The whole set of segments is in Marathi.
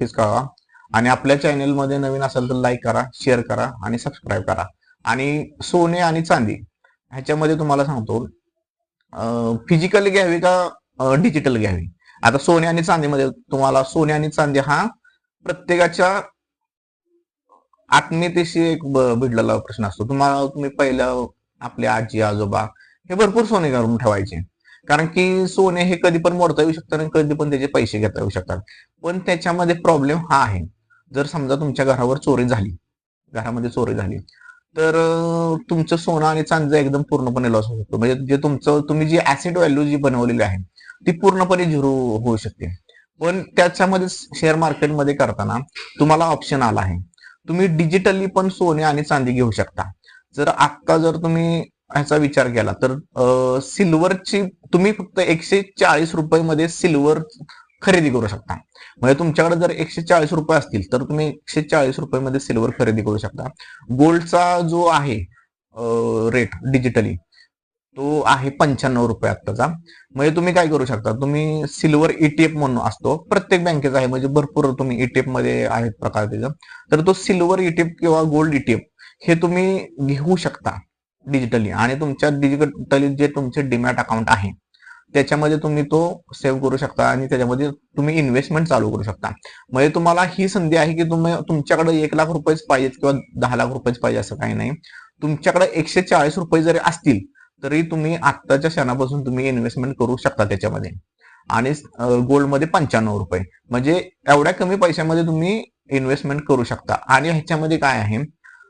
नक्कीच कळवा. आणि आपल्या चॅनेलमध्ये नवीन असेल तर लाईक करा शेअर करा आणि सबस्क्राईब करा. आणि सोने आणि चांदी ह्याच्यामध्ये तुम्हाला सांगतो फिजिकली घ्यावी का डिजिटल घ्यावी? आता सोने आणि चांदीमध्ये तुम्हाला सोने आणि चांदी हा प्रत्येकाच्या आत्मीयतेशी एक भिडलेला प्रश्न असतो. तुम्हाला तुम्ही पहिलं आपले आजी आजोबा हे भरपूर सोने करून ठेवायचे. कारण की सोने हे कधी पण मोडता येऊ शकतात आणि कधी पण त्याचे पैसे घेता येऊ शकतात. पण त्याच्यामध्ये प्रॉब्लेम हा आहे. जर समजा तुमच्या घरावर चोरी झाली घरामध्ये चोरी झाली तर तुमचं सोनं आणि चांदी एकदम पूर्णपणे लॉस होऊ शकतो. म्हणजे जे तुमचं तुम्ही जी ऍसिड व्हॅल्यू जी बनवलेली आहे ती पूर्णपणे झिरो होऊ शकते. पण त्याच्यामध्ये शेअर मार्केटमध्ये करताना तुम्हाला ऑप्शन आला आहे. तुम्ही डिजिटली पण सोने आणि चांदी घेऊ शकता. जर आत्ता जर तुम्ही ह्याचा विचार केला तर सिल्वरची तुम्ही फक्त एकशे चाळीस रुपये मध्ये सिल्वर खरेदी करू शकता. म्हणजे तुमच्याकडे जर एकशे चाळीस रुपये असतील तर तुम्ही एकशे चाळीस रुपये मध्ये सिल्वर खरेदी करू शकता. गोल्डचा जो आहे रेट डिजिटली तो आहे पंच्याण्णव रुपये आत्ताचा. म्हणजे तुम्ही काय करू शकता तुम्ही सिल्वर ईटीएफ म्हणून असतो प्रत्येक बँकेचा आहे म्हणजे भरपूर तुम्ही ईटीएफमध्ये आहेत प्रकार त्याचा. तर तो सिल्वर ईटीएफ किंवा गोल्ड ईटीएफ हे तुम्ही घेऊ शकता. डिजिटली आणि तुमच्या डिजिटली जे तुमचे डीमॅट अकाउंट आहे त्याच्यामध्ये तुम्ही तो सेव्ह करू शकता आणि त्याच्यामध्ये तुम्ही इन्व्हेस्टमेंट चालू करू शकता. म्हणजे तुम्हाला ही संधी आहे की तुम्ही तुमच्याकडे एक लाख रुपयेच पाहिजेत किंवा दहा लाख रुपयेच पाहिजे असं काही नाही. तुमच्याकडे एकशे चाळीस रुपये जरी असतील तरी तुम्ही आत्ताच्या क्षणापासून तुम्ही इन्व्हेस्टमेंट करू शकता त्याच्यामध्ये. आणि गोल्डमध्ये पंच्याण्णव रुपये. म्हणजे एवढ्या कमी पैशामध्ये तुम्ही इन्व्हेस्टमेंट करू शकता. आणि ह्याच्यामध्ये काय आहे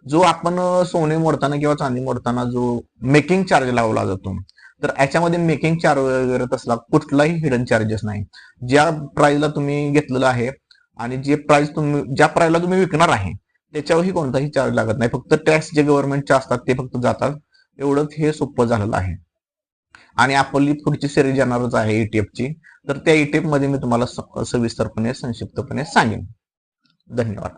जो आपण सोने मोडताना किंवा चांदी मोडताना जो मेकिंग चार्ज लावला जातो तर याच्यामध्ये मेकिंग चार्ज वगैरे तसला कुठलाही हिडन चार्जेस नाही. ज्या प्राइसला तुम्ही घेतलेलं आहे आणि जे प्राइस तुम्ही ज्या प्राइसला तुम्ही विकणार आहे त्याच्यावरही कोणताही चार्ज लागत नाही. फक्त टॅक्स जे गव्हर्नमेंटचे असतात ते फक्त जातात. एवढंच हे सोपं झालेलं आहे. आणि आपली पुढची सिरीज येणारच आहे ईटीएफची ची. तर त्या ईटीएफमध्ये मी तुम्हाला स- सविस्तरपणे संक्षिप्तपणे सांगेन. धन्यवाद.